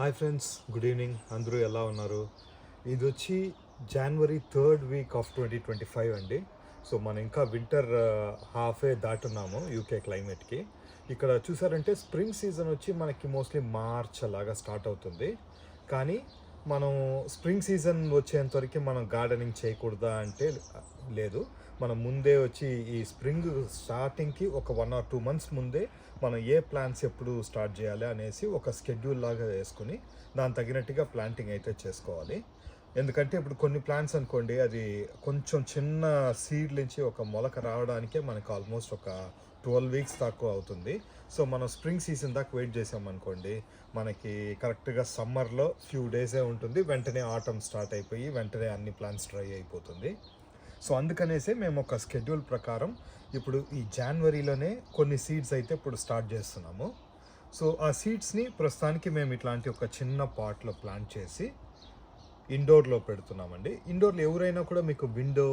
Hi friends good evening. అందరూ ఎలా ఉన్నారు? ఇది వచ్చి January third week of twenty twenty five అండి. సో మనం ఇంకా వింటర్ హాఫే దాటున్నాము యూకే క్లైమేట్కి ఇక్కడ చూసారంటే స్ప్రింగ్ సీజన్ వచ్చి మనకి మోస్ట్లీ మార్చ్ అలాగా స్టార్ట్ అవుతుంది. కానీ మనం స్ప్రింగ్ సీజన్ వచ్చేంత వరకు మనం గార్డెనింగ్ చేయకూడదా అంటే లేదు. మనం ముందే వచ్చి ఈ స్ప్రింగ్ స్టార్టింగ్కి ఒక వన్ ఆర్ టూ మంత్స్ ముందే మనం ఏ ప్లాన్స్ ఎప్పుడు స్టార్ట్ చేయాలి అనేసి ఒక స్కెడ్యూల్ లాగా వేసుకుని దాని తగినట్టుగా ప్లాంటింగ్ అయితే చేసుకోవాలి. ఎందుకంటే ఇప్పుడు కొన్ని ప్లాంట్స్ అనుకోండి అది కొంచెం చిన్న సీడ్ నుంచి ఒక మొలక రావడానికే మనకు ఆల్మోస్ట్ ఒక ట్వెల్వ్ వీక్స్ తక్కువ అవుతుంది. సో మనం స్ప్రింగ్ సీజన్ దాకా వెయిట్ చేసామనుకోండి మనకి కరెక్ట్గా సమ్మర్లో ఫ్యూ డేసే ఉంటుంది. వెంటనే ఆటమ్ స్టార్ట్ అయిపోయి వెంటనే అన్ని ప్లాన్స్ డ్రై అయిపోతుంది. సో అందుకనేసే మేము ఒక స్కెడ్యూల్ ప్రకారం ఇప్పుడు ఈ జనవరిలోనే కొన్ని సీడ్స్ అయితే ఇప్పుడు స్టార్ట్ చేస్తున్నాము. సో ఆ సీడ్స్ని ప్రస్తుతానికి మేము ఇట్లాంటి ఒక చిన్న పాట్లో ప్లాంట్ చేసి ఇండోర్లో పెడుతున్నామండి. ఇండోర్లో ఎవరైనా కూడా మీకు విండో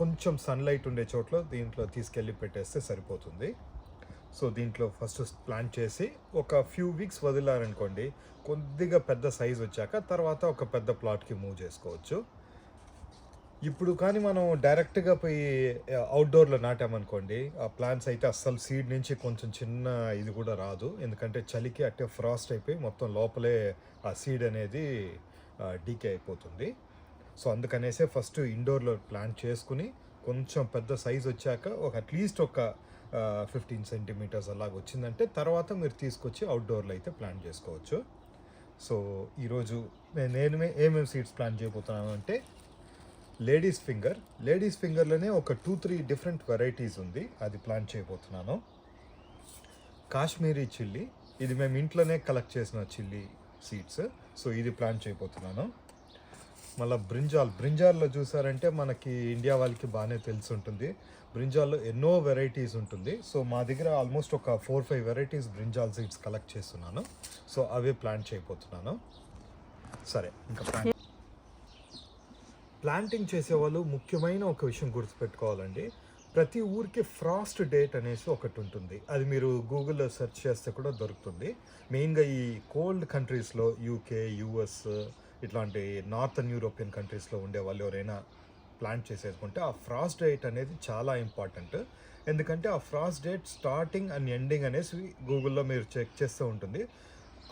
కొంచెం సన్లైట్ ఉండే చోట్ల దీంట్లో తీసుకెళ్ళి పెట్టేస్తే సరిపోతుంది. సో దీంట్లో ఫస్ట్ ప్లాన్ చేసి ఒక ఫ్యూ వీక్స్ వదిలారనుకోండి కొద్దిగా పెద్ద సైజ్ వచ్చాక తర్వాత ఒక పెద్ద ప్లాట్కి మూవ్ చేసుకోవచ్చు. ఇప్పుడు కానీ మనం డైరెక్ట్గా పోయి అవుట్డోర్లో నాటామనుకోండి ఆ ప్లాంట్స్ అయితే అస్సలు సీడ్ నుంచి కొంచెం చిన్న ఇది కూడా రాదు. ఎందుకంటే చలికి అట్టే ఫ్రాస్ట్ అయిపోయి మొత్తం లోపలే ఆ సీడ్ అనేది డీకే అయిపోతుంది. సో అందుకనేసే ఫస్ట్ ఇండోర్లో ప్లాంట్ చేసుకుని కొంచెం పెద్ద సైజ్ వచ్చాక ఒక అట్లీస్ట్ ఒక ఫిఫ్టీన్ సెంటీమీటర్స్ అలాగ వచ్చిందంటే తర్వాత మీరు తీసుకొచ్చి అవుట్డోర్లో అయితే ప్లాంట్ చేసుకోవచ్చు. సో ఈరోజు నేను నేను ఏమేమి సీడ్స్ ప్లాన్ చేయబోతున్నాను అంటే లేడీస్ ఫింగర్. లేడీస్ ఫింగర్లోనే ఒక టూ త్రీ డిఫరెంట్ వెరైటీస్ ఉంది. అది ప్లాన్ చేయబోతున్నాను. కాశ్మీరీ చిల్లీ. ఇది మేము ఇంట్లోనే కలెక్ట్ చేసిన చిల్లీ. సీడ్స్ సో ఇది ప్లాంట్ చేయబోతున్నాను. మళ్ళీ బ్రింజాల్ బ్రింజాల్లో చూసారంటే మనకి ఇండియా వాళ్ళకి బాగానే తెలిసి ఉంటుంది. బ్రింజాల్లో ఎన్నో వెరైటీస్ ఉంటుంది. సో మా దగ్గర ఆల్మోస్ట్ ఒక four five varieties brinjal seeds collect చేస్తున్నాను. సో అవే ప్లాంట్ చేయబోతున్నాను. సరే ఇంకా ప్లాంట్ ప్లాంటింగ్ చేసేవాళ్ళు ముఖ్యమైన ఒక విషయం గుర్తుపెట్టుకోవాలండి. ప్రతి ఊరికి ఫ్రాస్ట్ డేట్ అనేసి ఒకటి ఉంటుంది. అది మీరు గూగుల్లో సెర్చ్ చేస్తే కూడా దొరుకుతుంది. మెయిన్గా ఈ కోల్డ్ కంట్రీస్లో యూకే యుఎస్ ఇట్లాంటి నార్థన్ యూరోపియన్ కంట్రీస్లో ఉండే వాళ్ళు ఎవరైనా ప్లాన్ చేసేసుకుంటే ఆ ఫ్రాస్ట్ డేట్ అనేది చాలా ఇంపార్టెంట్ ఎందుకంటే ఆ frost date starting and ending అనేసి గూగుల్లో మీరు చెక్ చేస్తూ ఉంటుంది.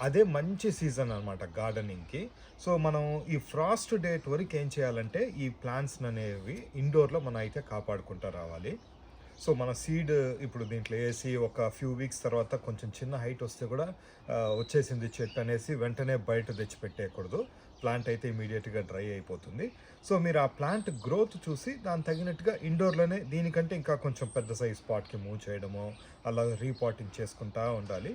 అదే మంచి సీజన్ అనమాట గార్డెనింగ్కి. సో మనం ఈ ఫ్రాస్ట్ డేట్ వరకు ఏం చేయాలంటే ఈ ప్లాంట్స్ అనేవి ఇండోర్లో మనం అయితే కాపాడుకుంటూ రావాలి. సో మన సీడ్ ఇప్పుడు దీంట్లో వేసి ఒక ఫ్యూ వీక్స్ తర్వాత కొంచెం చిన్న హైట్ వస్తే కూడా వచ్చేసింది చెట్టు అనేసి వెంటనే బయట తెచ్చి పెట్టేయకూడదు. ప్లాంట్ అయితే ఇమీడియట్గా డ్రై అయిపోతుంది. సో మీరు ఆ ప్లాంట్ గ్రోత్ చూసి దాని తగినట్టుగా ఇండోర్లోనే దీనికంటే ఇంకా కొంచెం పెద్ద సైజ్ స్పాట్కి మూవ్ చేయడము అలా రీపాటింగ్ చేసుకుంటా ఉండాలి.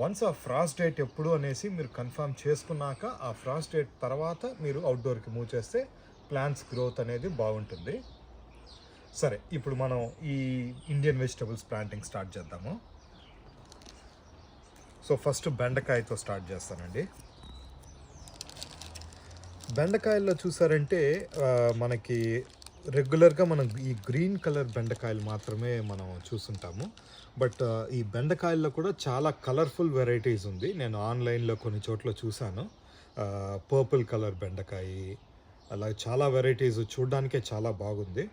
వన్స్ ఆ ఫ్రాస్ట్ డేట్ ఎప్పుడు అనేసి మీరు కన్ఫర్మ్ చేసుకున్నాక ఆ ఫ్రాస్ట్ డేట్ తర్వాత మీరు అవుట్డోర్కి మూవ్ చేస్తే ప్లాంట్స్ గ్రోత్ అనేది బాగుంటుంది. సరే ఇప్పుడు మనం ఈ ఇండియన్ వెజిటబుల్స్ ప్లాంటింగ్ స్టార్ట్ చేద్దాము. సో ఫస్ట్ బెండకాయతో స్టార్ట్ చేస్తానండి. బెండకాయల్లో చూసారంటే మనకి రెగ్యులర్గా మనం ఈ గ్రీన్ కలర్ బెండకాయలు మాత్రమే మనం చూస్తుంటాము బట్ ఈ బెండకాయల్లో కూడా చాలా కలర్ఫుల్ వెరైటీస్ ఉంది. నేను ఆన్లైన్లో కొన్ని చోట్ల చూశాను. పర్పుల్ కలర్ బెండకాయ అలా చాలా వెరైటీస్ చూడడానికే చాలా బాగుంది.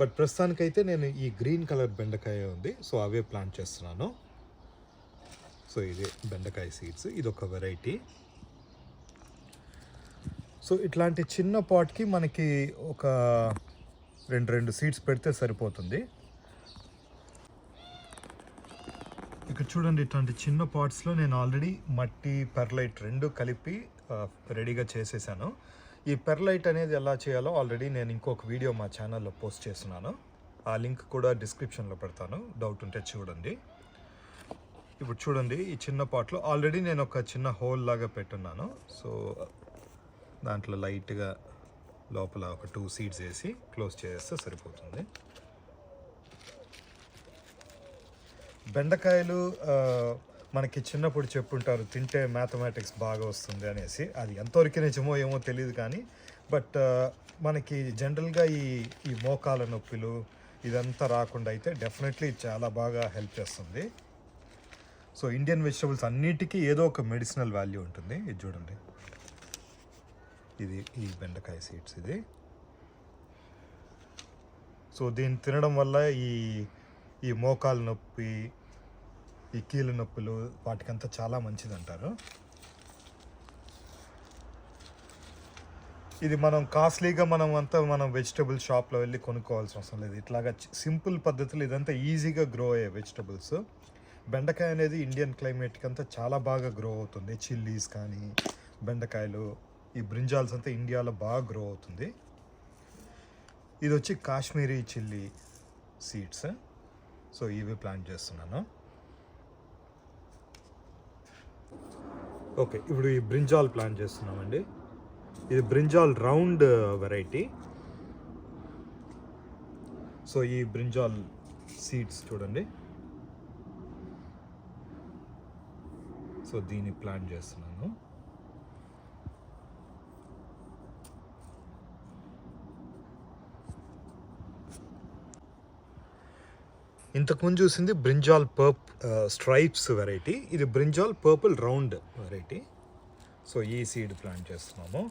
బట్ ప్రస్తుతానికైతే నేను ఈ గ్రీన్ కలర్ బెండకాయ ఉంది. సో అవే ప్లాంట్ చేస్తున్నాను. సో ఇది బెండకాయ సీడ్స్. ఇది ఒక వెరైటీ. సో ఇట్లాంటి చిన్న పాట్కి మనకి ఒక రెండు రెండు సీడ్స్ పెడితే సరిపోతుంది. ఇక్కడ చూడండి ఇట్లాంటి చిన్న పాట్స్లో నేను ఆల్రెడీ మట్టి పెర్లైట్ రెండు కలిపి రెడీగా చేసేసాను. ఈ పెర్లైట్ అనేది ఎలా చేయాలో ఆల్రెడీ నేను ఇంకొక వీడియో మా ఛానల్లో పోస్ట్ చేస్తున్నాను. ఆ లింక్ కూడా డిస్క్రిప్షన్లో పెడతాను. డౌట్ ఉంటే చూడండి. ఇప్పుడు చూడండి ఈ చిన్న పాట్లో ఆల్రెడీ నేను ఒక చిన్న హోల్ లాగా పెట్టున్నాను. సో దాంట్లో లైట్గా లోపల ఒక టూ సీడ్స్ వేసి క్లోజ్ చేస్తే సరిపోతుంది. బెండకాయలు మనకి చిన్నప్పుడు చెప్పుంటారు తింటే మ్యాథమెటిక్స్ బాగా వస్తుంది అనేసి. అది ఎంతవరకు నిజమో ఏమో తెలియదు కానీ బట్ మనకి జనరల్గా ఈ ఈ మోకాల నొప్పులు ఇదంతా రాకుండా అయితే డెఫినెట్లీ చాలా బాగా హెల్ప్ చేస్తుంది. సో ఇండియన్ వెజిటబుల్స్ అన్నిటికీ ఏదో ఒక మెడిసినల్ వాల్యూ ఉంటుంది. ఇది చూడండి. ఇది ఈ బెండకాయ సీడ్స్ ఇది. సో దీన్ని తినడం వల్ల ఈ ఈ మోకాలు నొప్పి ఈ కీళ్ళ నొప్పులు వాటికంతా చాలా మంచిది అంటారు ఇది మనం కాస్ట్లీగా మనం అంతా మనం వెజిటబుల్ షాప్లో వెళ్ళి కొనుక్కోవాల్సిన అవసరం లేదు. ఇట్లాగా సింపుల్ పద్ధతులు ఇదంతా ఈజీగా గ్రో అయ్యే వెజిటబుల్స్ బెండకాయ అనేది ఇండియన్ క్లైమేట్కి అంతా చాలా బాగా గ్రో అవుతుంది. చిల్లీస్ కానీ బెండకాయలు ఈ బ్రింజాల్స్ అంతా ఇండియాలో బాగా గ్రో అవుతుంది. ఇది వచ్చి కాశ్మీరీ చిల్లీ సీడ్స్. సో ఇవి ప్లాంట్ చేస్తున్నాను. ఓకే ఇప్పుడు ఈ బ్రింజాల్ ప్లాంట్ చేస్తున్నామండి. ఇది బ్రింజాల్ రౌండ్ వెరైటీ. సో ఈ బ్రింజాల్ సీడ్స్ చూడండి. సో దీన్ని ప్లాంట్ చేస్తున్నాను. ఇంతకుముందు చూసింది బ్రింజాల్ పర్ప్ స్ట్రైప్స్ వెరైటీ. ఇది brinjal purple round variety. So ఈ సీడ్ ప్లాంట్ చేస్తున్నాము.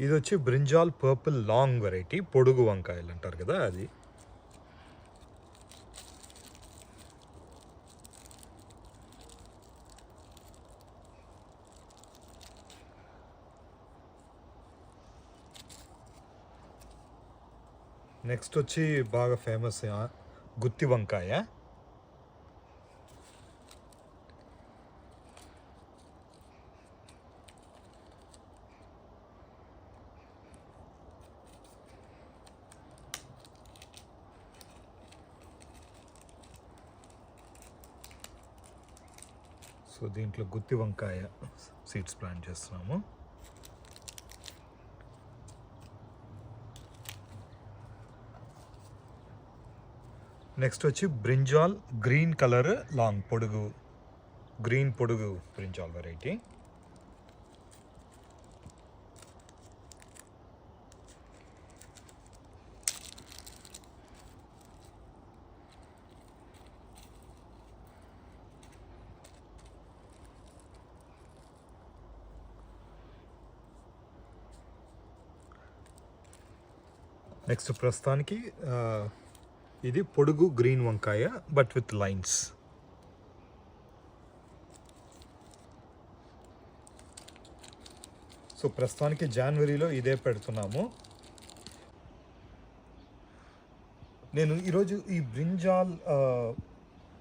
ఇది వచ్చి బ్రింజాల్ పర్పుల్ లాంగ్ వెరైటీ పొడుగు వంకాయలు అంటారు కదా అది. నెక్స్ట్ వచ్చి బాగా ఫేమస్ గుత్తి వంకాయ. సో దీంట్లో గుత్తి వంకాయ సీడ్స్ ప్లాంట్ చేస్తున్నాము. నెక్స్ట్ వచ్చి బ్రింజాల్ గ్రీన్ కలర్ లాంగ్ పొడుగు గ్రీన్ పొడుగు బ్రింజాల్ వెరైటీ నెక్స్ట్ ప్రస్తుతానికి ఆ, ఇది పొడుగు గ్రీన్ వంకాయ బట్ విత్ లైన్స్ సో ప్రస్తుతానికి జనవరిలో ఇదే పెడుతున్నాము. నేను ఈరోజు ఈ బ్రింజాల్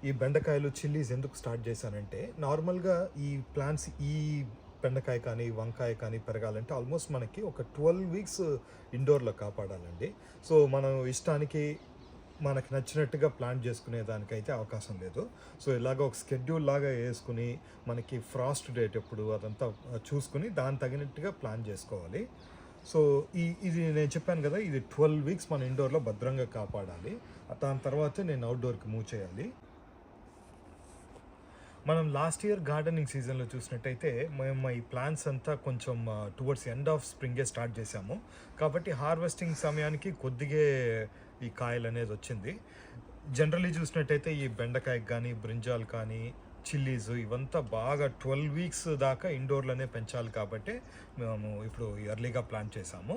ఈ బెండకాయలు చిల్లీస్ ఎందుకు స్టార్ట్ చేశానంటే నార్మల్గా ఈ ప్లాంట్స్ ఈ బెండకాయ కానీ వంకాయ కానీ పెరగాలంటే ఆల్మోస్ట్ మనకి ఒక ట్వెల్వ్ వీక్స్ ఇండోర్లో కాపాడాలండి. సో మనం ఇష్టానికి మనకు నచ్చినట్టుగా ప్లాన్ చేసుకునే దానికైతే అవకాశం లేదు. సో ఇలాగ ఒక స్కెడ్యూల్ లాగా వేసుకుని మనకి ఫ్రాస్ట్ డేట్ ఎప్పుడు అదంతా చూసుకుని దాని తగినట్టుగా ప్లాన్ చేసుకోవాలి. సో ఈ ఇది నేను చెప్పాను కదా ఇది ట్వెల్వ్ వీక్స్ మన ఇండోర్లో భద్రంగా కాపాడాలి. దాని తర్వాతే నేను అవుట్డోర్కి మూవ్ చేయాలి. మనం లాస్ట్ ఇయర్ గార్డెనింగ్ సీజన్లో చూసినట్టయితే మేము ఈ ప్లాన్స్ అంతా కొంచెం టువర్డ్స్ ఎండ్ ఆఫ్ స్ప్రింగే స్టార్ట్ చేసాము కాబట్టి హార్వెస్టింగ్ సమయానికి కొద్దిగే ఈ కాయలు అనేది వచ్చింది. జనరలీ చూసినట్టయితే ఈ బెండకాయకి కానీ బ్రింజాల్ కానీ చిల్లీస్ ఇవంతా బాగా ట్వెల్వ్ వీక్స్ దాకా ఇండోర్లోనే పెంచాలి కాబట్టి మేము ఇప్పుడు ఎర్లీగా ప్లాన్ చేసాము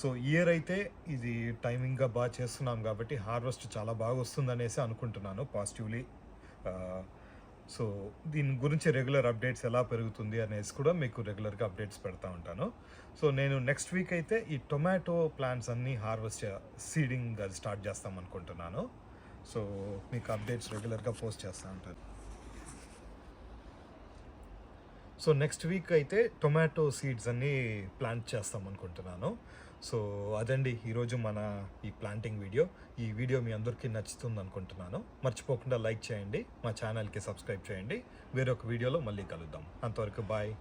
సో ఇయర్ అయితే ఇది టైమింగ్గా బాగా చేస్తున్నాం కాబట్టి హార్వెస్ట్ చాలా బాగా వస్తుందనేసి అనుకుంటున్నాను పాజిటివ్లీ. సో దీని గురించి రెగ్యులర్ అప్డేట్స్ ఎలా పెరుగుతుంది అనేసి కూడా మీకు రెగ్యులర్గా అప్డేట్స్ పెడతా ఉంటాను. సో నేను నెక్స్ట్ వీక్ అయితే ఈ టొమాటో ప్లాంట్స్ అన్నీ హార్వెస్ట్ సీడింగ్ అది స్టార్ట్ చేస్తాం అనుకుంటున్నాను. సో మీకు అప్డేట్స్ రెగ్యులర్గా పోస్ట్ చేస్తూ ఉంటాను. సో నెక్స్ట్ వీక్ అయితే టొమాటో సీడ్స్ అన్నీ ప్లాంట్ చేస్తాం అనుకుంటున్నాను. సో అదండి ఈరోజు మన ఈ ప్లాంటింగ్ వీడియో ఈ వీడియో మీ అందరికీ నచ్చుతుంది అనుకుంటున్నాను. మర్చిపోకుండా లైక్ చేయండి మా ఛానల్కి సబ్స్క్రైబ్ చేయండి. వేరొక వీడియోలో మళ్ళీ కలుద్దాం. అంతవరకు బాయ్.